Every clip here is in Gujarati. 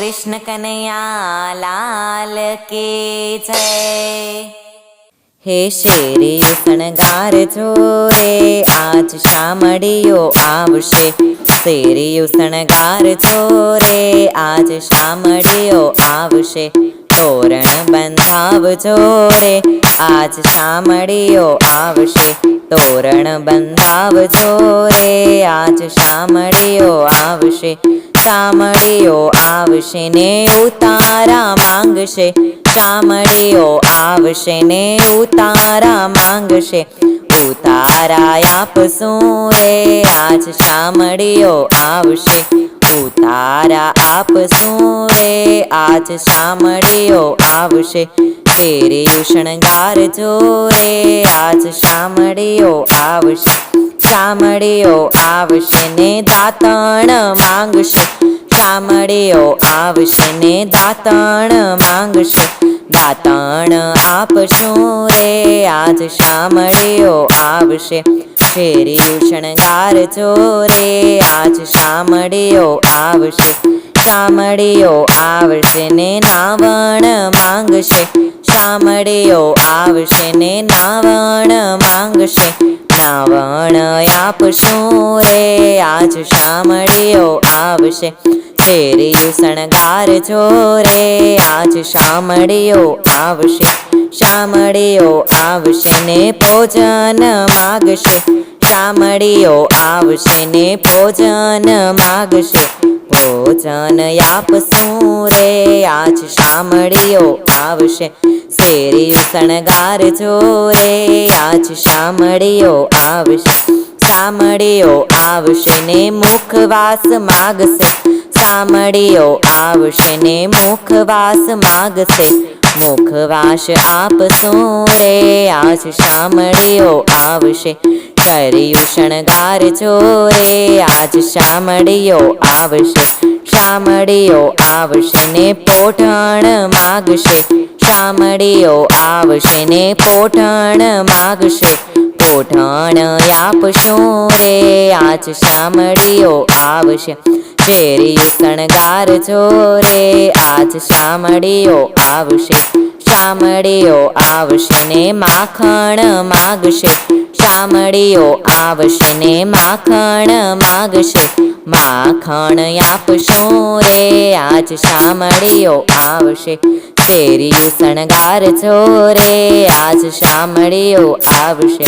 કૃષ્ણ કનૈયા લાલ કે જય. હે શેરી શણગાર જોરે, આજ શામળીઓ આવશે. શેરીયું શણગાર જોરે, આજ શામળીઓ આવશે. તોરણ બંધાવજો રે આજ શામળીઓ આવશે. તોરણ બંધાવજો રે આજ શામળીઓ આવશે. શામળીયો આવશે ને ઉતારા માંગશે. શામળીયો આવશે ને ઉતારા માંગશે. ઉતારા આપશું રે, આજ શામળીયો આવશે. ઉતારા આપશું રે, આજ શામળીયો આવશે. તેરે શણગાર જો રે આજ શામળીયો આવશે. શામળીયો આવશે ને દાતણ માંગશે. શામળીયો આવશે ને દાતણ માંગશે. દાતણ આપશું રે, આજ શામળીઓ આવશે. શેરી શણગાર છો રે, આજ શામળીઓ આવશે. શામળીયો આવશે ને નાવણ માંગશે. શામળીયો આવશે ને નાવણ માંગશે. નાવણ આપશું રે, આજ શામળીયો આવશે. શેરી શણગાર છો રે, આજ શામળીયો આવશે. શામળીયો આવશે ને ભોજન માગશે. શામળીયો આવશે ને ભોજન માગશે. ભોજન આપશું રે, આજ શામળીઓ આવશે. શેરીયું શણગારજો રે આજ શામળીઓ આવશે. શામળીયો આવશે ને મુખવાસ માગશે. શામળીયો આવશે ને મુખવાસ માગશે. મુખવાસ આપશું રે, આજ શામળીઓ આવશે. કર્યું શણગાર ચોરે આજ શામળીઓ આવશે શામળીઓ આવશે ને પોઠણ માગશે. શામળીઓ આવશે ને પોઠણ માગશે. પોઠણ આપશું રે. આજ શામળીઓ આવશે, શેરીયું શણગાર ચોરે આજ શામળીઓ આવશે શામળીયો આવશે ને માખણ માગશે. શામળીઓ આવશે ને માખણ માગશે. માખણ આપશું રે, આજ શામળીઓ આવશે. શેરીયું શણગારજો રે, આજ શામળીઓ આવશે.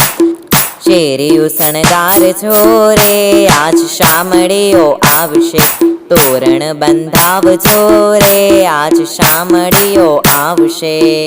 શેરીયું શણગારજો રે, આજ શામળીઓ આવશે. તોરણ બંધાવજો રે. આજ શામળીઓ આવશે.